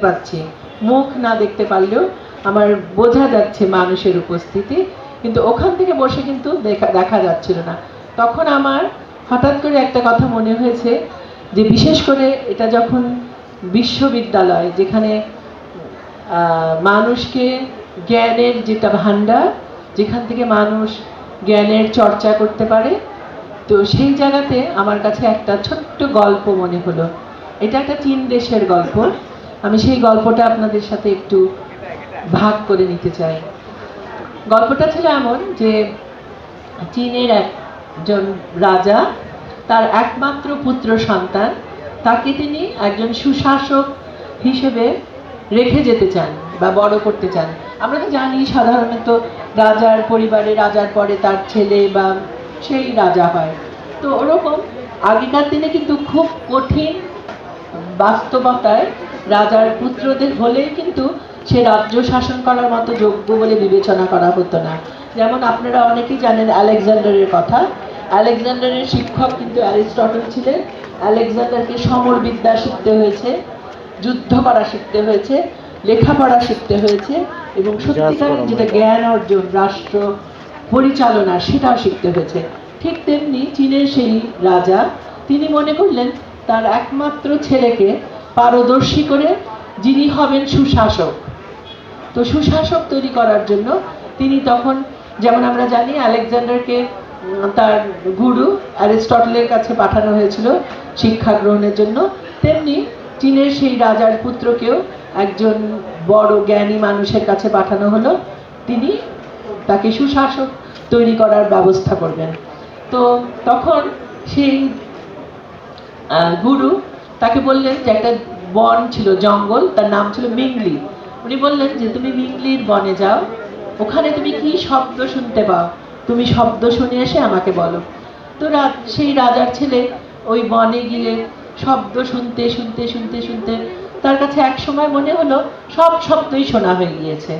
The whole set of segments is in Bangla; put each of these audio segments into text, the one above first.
পাচ্ছি। মুখ না দেখতে পারলেও আমার বোঝা যাচ্ছে মানুষের উপস্থিতি, কিন্তু ওখান থেকে বসে কিন্তু দেখা দেখা যাচ্ছিল না। তখন আমার হঠাৎ করে একটা কথা মনে হয়েছে যে বিশেষ করে এটা যখন বিশ্ববিদ্যালয়, যেখানে মানুষকে জ্ঞানের যেটা ভাণ্ডার, যেখান থেকে মানুষ জ্ঞানের চর্চা করতে পারে, তো সেই জায়গাতে আমার কাছে একটা ছোট্ট গল্প মনে হলো। এটা একটা চীন দেশের গল্প। আমি সেই গল্পটা আপনাদের সাথে একটু ভাগ করে নিতে চাই। গল্পটা ছিল এমন যে চীনের একজন রাজা, তার একমাত্র পুত্র সন্তান, তাকে তিনি একজন সুশাসক হিসেবে রেখে যেতে চান বা বড় করতে চান। আমরা তো জানি সাধারণত রাজার পরিবারে, রাজার পরে তার ছেলে বা সেই রাজা হয়। তো ওরকম আগেকার দিনে কিন্তু খুব কঠিন বাস্তবতায় রাজার পুত্রদের হলেই কিন্তু সে রাজ্য শাসন করার মতো যোগ্য বলে বিবেচনা করা হতো না। যেমন আপনারা অনেকেই জানেন আলেকজান্ডারের কথা। আলেকজান্ডারের শিক্ষক কিন্তু অ্যারিস্টটল ছিলেন। আলেকজান্ডারকে সমর বিদ্যা শিখতে হয়েছে যুদ্ধ করা শিখতে হয়েছে লেখাপড়া শিখতে হয়েছে এবং সত্যিকার যেটা জ্ঞান অর্জন রাষ্ট্র পরিচালনা সেটাও শিখতে হয়েছে। ঠিক তেমনি চীনের সেই রাজা তিনি মনে করলেন তার একমাত্র ছেলেকে পারদর্শী করে যিনি হবেন সুশাসক। তো সুশাসক তৈরি করার জন্য তিনি তখন, যেমন আমরা জানি, আলেকজান্ডারকে তার গুরু অ্যারিস্টটলের কাছে পাঠানো হয়েছিল শিক্ষা গ্রহণের জন্য। তেমনি চীনের সেই রাজার পুত্রকেও একজন বড় জ্ঞানী মানুষের কাছে পাঠানো হলো। তিনি তাকে সুশাসক তৈরি করার ব্যবস্থা করবেন। তো তখন সেই গুরু তাকে বললেন যে একটা বন ছিল, জঙ্গল, তার নাম ছিল মিংলি। উনি বললেন যে, তুমি মিংলির বনে যাও, ওখানে তুমি কি শব্দ শুনতে পাও? তুমি শব্দ শুনে এসে আমাকে বলো। তো সেই রাজার ছেলে ওই বনে গিয়ে শব্দ শুনতে শুনতে শুনতে শুনতে তার কাছে এক সময় মনে হলো সব শব্দই শোনা হয়ে গিয়েছে।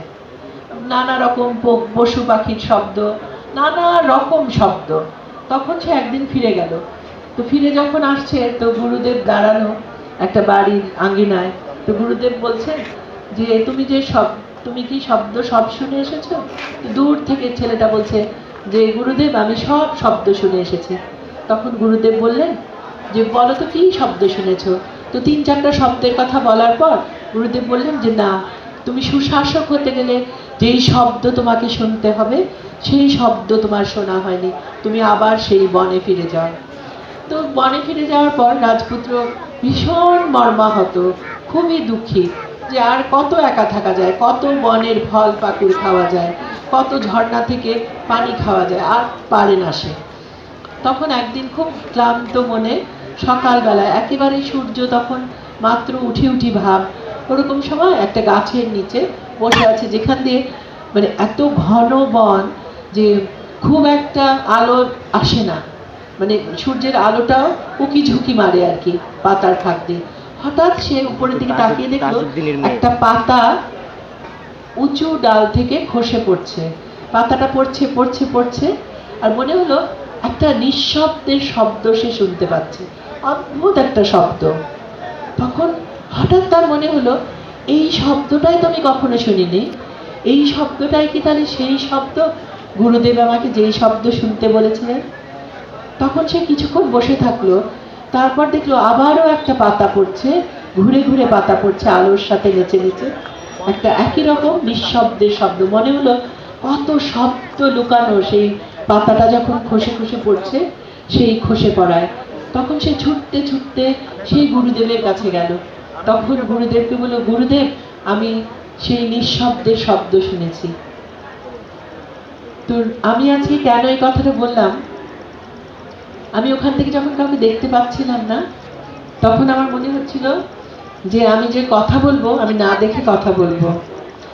নানা রকম পশু পাখির শব্দ, নানা রকম শব্দ। তখন সে একদিন ফিরে গেল। তো ফিরে যখন আসছে, তো গুরুদেব দাঁড়ানো একটা বাড়ির আঙ্গিনায় তো গুরুদেব বলছেন যে, তুমি যে সব, তুমি কি শব্দ, সব শুনে এসেছ? দূর থেকে ছেলেটা বলছে যে, গুরুদেব, আমি সব শব্দ শুনে এসেছি। তখন গুরুদেব বললেন যে, বলো তো কি শব্দ শুনেছো? তো তিন চারটা শব্দের কথা বলার পর গুরুদেব বললেন যে, না, তুমি সুশাসক হতে গেলে যেই শব্দ তোমাকে শুনতে হবে, সেই শব্দ তোমার শোনা হয়নি। তুমি আবার সেই বনে ফিরে যাও। তো বনে ফিরে যাওয়ার পর রাজপুত্র ভীষণ মর্মাহত, খুবই দুঃখী যে আর কত একা থাকা যায়, কত বনের ফল পাকুড় খাওয়া যায়, কত ঝর্ণা থেকে পানি খাওয়া যায়, আর পারে না সে। তখন একদিন খুব ক্লান্ত মনে সকালবেলা একেবারে সূর্য তখন মাত্র উঠি উঠি ভাব, ওরকম সময় একটা গাছের নিচে বসে আছে যেখান দিয়ে মানে এত ঘন বন যে খুব একটা আলো আসে না। মানে সূর্যের আলোটাও উকি ঝুঁকি মারে আর কি পাতার ফাঁক। দিয়ে হঠাৎ সে উপরের দিকে তাকিয়ে দেখল একটা পাতা উঁচু ডাল থেকে খসে পড়ছে। পাতাটা পড়ছে পড়ছে পড়ছে আর মনে হলো একটা নিঃশব্দের শব্দ সে শুনতে পাচ্ছে। অদ্ভুত একটা শব্দ। তখন হঠাৎ তার মনে হলো এই শব্দটাই তো আমি কখনো শুনিনি। এই শব্দটাই কি তাহলে সেই শব্দ? গুরুদেব আমাকে যেই শব্দ শুনতে বলেছিলেন। তখন সে কিছুক্ষণ বসে থাকল। তারপর দেখল আবারও একটা পাতা পড়ছে। ঘুরে ঘুরে পাতা পড়ছে আলোর সাথে নেচে নেচে। একটা একই রকম নিঃশব্দের শব্দ। মনে হলো কত শব্দ লুকানো সেই পাতাটা যখন খসে খসে পড়ছে, সেই খসে পড়ায়। তখন সে ছুটতে ছুটতে সেই গুরুদেবের কাছে গেল। তখন গুরুদেবকে বলল, গুরুদেব, আমি সেই নিঃশব্দের শব্দ শুনেছি। তো আমি আজকে কেন এই কথাটা বললাম? আমি ওখান থেকে যখন কাউকে দেখতে পাচ্ছিলাম না, তখন আমার মনে হচ্ছিল যে আমি যে কথা বলব, আমি না দেখে কথা বলব।